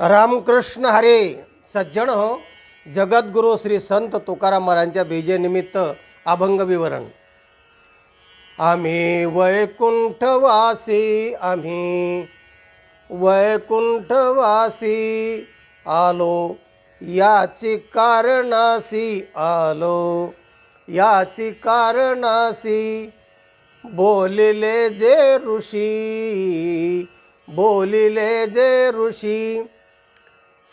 रामकृष्ण हरे सज्जन हो. जगद्गुरू श्री संत तुकाराम महाराजांच्या बीजेनिमित्त अभंग विवरण. आम्ही वैकुंठवासी आम्ही वैकुंठवासी आलो. याची कारणासी आलो. याची कारणासी बोलिले जे ऋषी बोलिले जे ऋषी.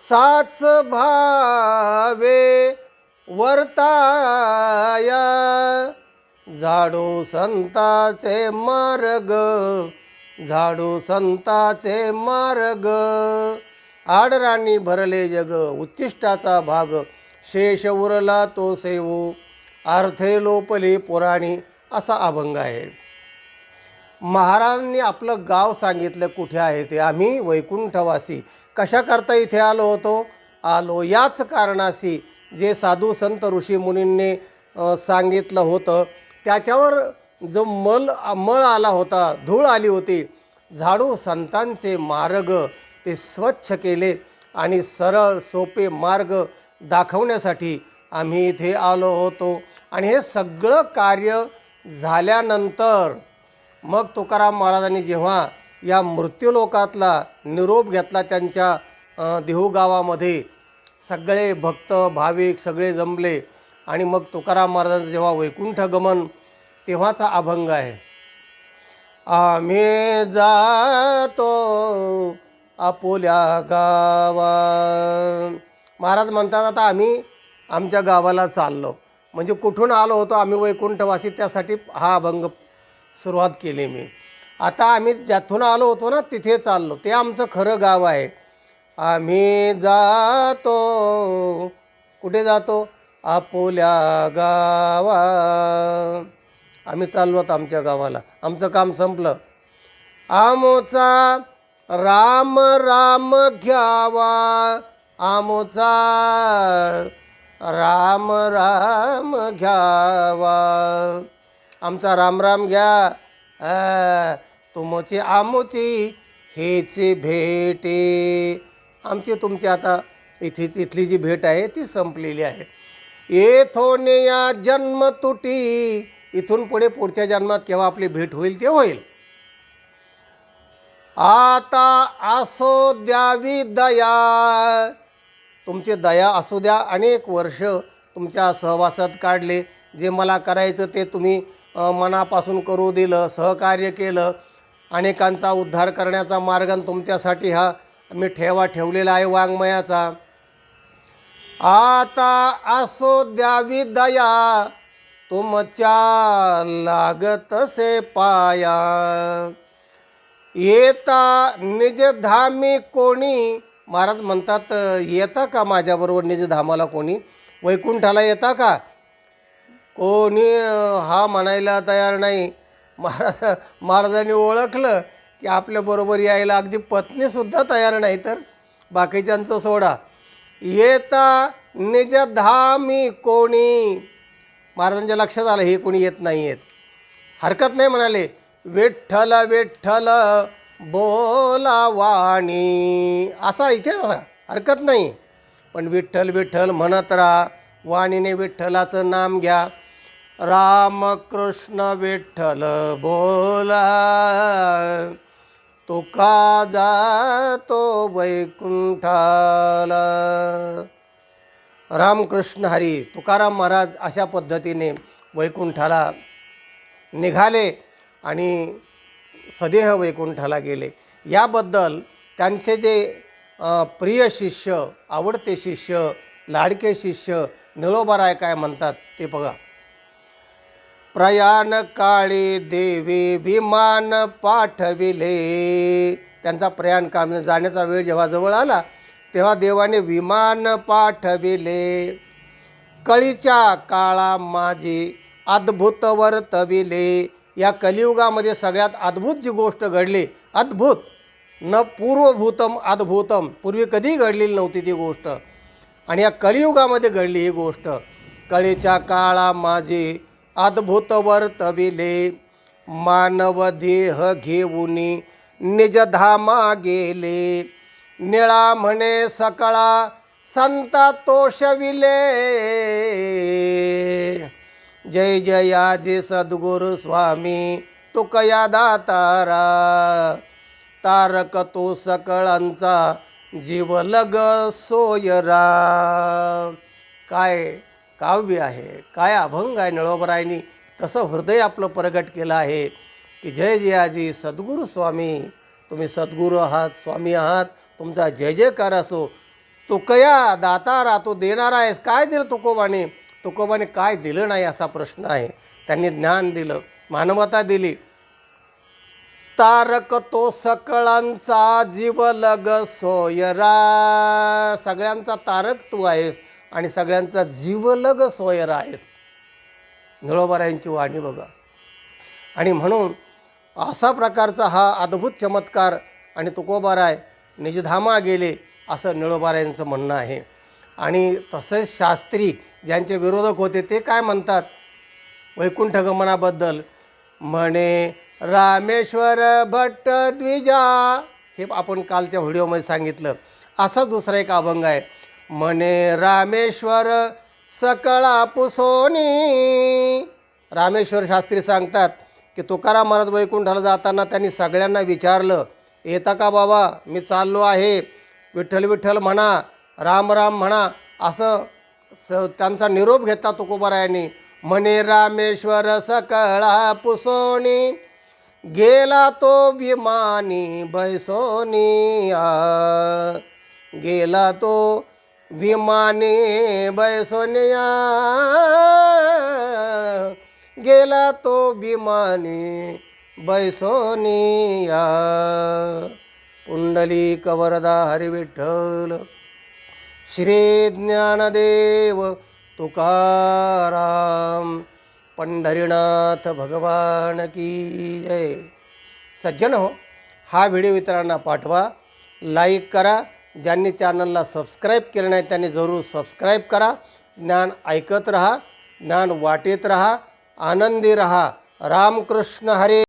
साच भावे वर्ताया. झाडू संताचे मार्ग झाडू संताचे मार्ग. आडराणी भरले जग उच्चिष्टाचा भाग. शेष उरला तो सेवू अर्थे लोपले पुराणी असा अभंग आहे. महाराजांनी आपलं गाव सांगितलं कुठे आहे ते आम्ही वैकुंठवासी कशाकरता इथे आलो होतो? आलो. याच कारणाशी जे साधू संत ऋषी मुनींनी सांगितलं होतं त्याच्यावर जो मल मळ आला होता धूळ आली होती झाडू संतांचे मार्ग ते स्वच्छ केले आणि सरळ सोपे मार्ग दाखवण्यासाठी आम्ही इथे आलो होतो. आणि हे सगळं कार्य झाल्यानंतर मग तुकाराम महाराजांनी जेव्हा या मृत्यूलोकातला निरोप घेतला त्यांच्या देहू गावामध्ये सगळे भक्त भाविक सगळे जमले आणि मग तुकाराम महाराजांचं जेव्हा वैकुंठ गमन तेव्हाचा अभंग आहे. आम्ही जातो आपोल्या गावा महाराज म्हणतात आता आम्ही आमच्या गावाला चाललो. म्हणजे कुठून आलो होतो आम्ही वैकुंठवासी? त्यासाठी हा अभंग सुरुवात केली मी. आता आम्ही ज्याथून आलो होतो ना तिथे चाललो. ते आमचं खरं गाव आहे. आम्ही जातो. कुठे जातो? आपोल्या गावा. आम्ही चाललो आहोत आमच्या गावाला. आमचं काम संपलं. आमोचा राम राम घ्यावा. आमोचा राम राम घ्यावा. आमचा राम राम घ्या. आ, तुमचे आमचे हेचे भेटे. आमची तुमची आता इथे इथली जी भेट आहे ती संपलेली आहे. येथोने या जन्म तुटी. इथून पुढे पुढच्या जन्मात केव्हा आपली भेट होईल ते होईल. आता असो द्यावी दया. तुमची दया असू द्या अनेक वर्ष तुमच्या सहवासात काढले. जे मला करायचं ते तुम्ही मनापासून करू दिलं सहकार्य केलं. अनेकांचा उद्धार करण्याचा मार्ग तुमच्यासाठी हा मी ठेवा ठेवलेला आहे वाङ्मयाचा. आता असो द्यावी दया तुमच्या लागतसे पाया. येता निजधामी कोणी महाराज म्हणतात येता का माझ्याबरोबर निजधामाला कोणी? वैकुंठाला येता का? कोणी हा म्हणायला तयार नाही. महाराज महाराजांनी ओळखलं की आपल्याबरोबर यायला अगदी पत्नीसुद्धा तयार नाही तर बाकीच्यांचं सोडा. येता निजधामी कोणी? महाराजांच्या लक्षात आलं हे कोणी येत नाही आहेत हरकत नाही म्हणाले विठ्ठल विठ्ठल बोला वाणी. असा इथे असा हरकत नाही. पण विठ्ठल विठ्ठल म्हणत राहा वाणीने विठ्ठलाचं नाम घ्या. रामकृष्ण विठ्ठल बोला तो का जातो वैकुंठाला. रामकृष्ण हरी तुकाराम महाराज अशा पद्धतीने वैकुंठाला निघाले आणि सदेह वैकुंठाला गेले. याबद्दल त्यांचे जे प्रिय शिष्य आवडते शिष्य लाडके शिष्य निळोबाराय काय म्हणतात ते बघा. प्रयाण काळी देवी विमान पाठविले. त्यांचा प्रयाण काम म्हणजे जाण्याचा वेळ जेव्हा जवळ आला तेव्हा देवाने विमान पाठविले. कळीच्या काळा माझी अद्भुत वर्तविले. या कलियुगामध्ये सगळ्यात अद्भुत जी गोष्ट घडली अद्भुत न पूर्वभूतम अद्भुतम पूर्वी कधीही घडलेली नव्हती ती गोष्ट. आणि या कलियुगामध्ये घडली ही गोष्ट कळीच्या काळा माझी अद्भुत वर्तविले मानव देह घेऊनी निजधामा गेले। निळा म्हणे सकळा संता तोषविले जय जयाजी सद्गुरु स्वामी तुकया दातारा। तारक तो सकळांचा जीवलग सोयरा। काय काव्य आहे. काय अभंग आहे नळोबरायनी? तसं हृदय आपलं प्रगट केलं आहे की जय जयाजी सद्गुरू स्वामी. तुम्ही सद्गुरू आहात स्वामी आहात तुमचा जय जयकार असो. तुकया दातारा तो देणारा आहेस काय दिलं तुकोबाने? तुकोबाने काय दिलं नाही असा प्रश्न आहे. त्यांनी ज्ञान दिलं मानवता दिली. तारक तो सकळांचा जीवलग सोयरा. सगळ्यांचा तारक तू आहेस. आणि सगळ्यांचा जीवलग सोयर आहेस. निळोबारायांची वाणी बघा. आणि म्हणून असा प्रकारचा हा अद्भुत चमत्कार आणि तुकोबाराय निजधामा गेले असं निळोबारायांचं म्हणणं आहे. आणि तसेच शास्त्री ज्यांचे विरोधक होते ते काय म्हणतात? वैकुंठ गमनाबद्दल म्हणे रामेश्वर भट्ट द्विजा. हे आपण कालच्या व्हिडिओमध्ये सांगितलं. असा दुसरा एक अभंग आहे. म्हणे रामेश्वर सकळा पुसोनी. रामेश्वर शास्त्री सांगतात की तुकाराम महाराज वैकुंठाला जाताना त्यांनी सगळ्यांना विचारलं येता का बाबा? मी चाललो आहे. विठ्ठल विठ्ठल म्हणा राम राम म्हणा. असं स त्यांचा निरोप घेता तुकोबारायांनी. म्हणे रामेश्वर सकळा पुसोनी गेला तो विमानी बैसोनी गेला तो विमाने बैसोनिया गेला तो विमानी बैसोनिया पुंडली कवरदा हरिविठ्ठल. श्री ज्ञानदेव तुकाराम. पंढरीनाथ भगवान की जय. सज्जन हो हा व्हिडिओ इतरांना पाठवा लाईक करा ज्यांनी चॅनलला सबस्क्राईब केलं नाही त्यांनी जरूर सबस्क्राईब करा. ज्ञान ऐकत रहा ज्ञान वाटेत रहा आनंदी रहा. रामकृष्ण हरे.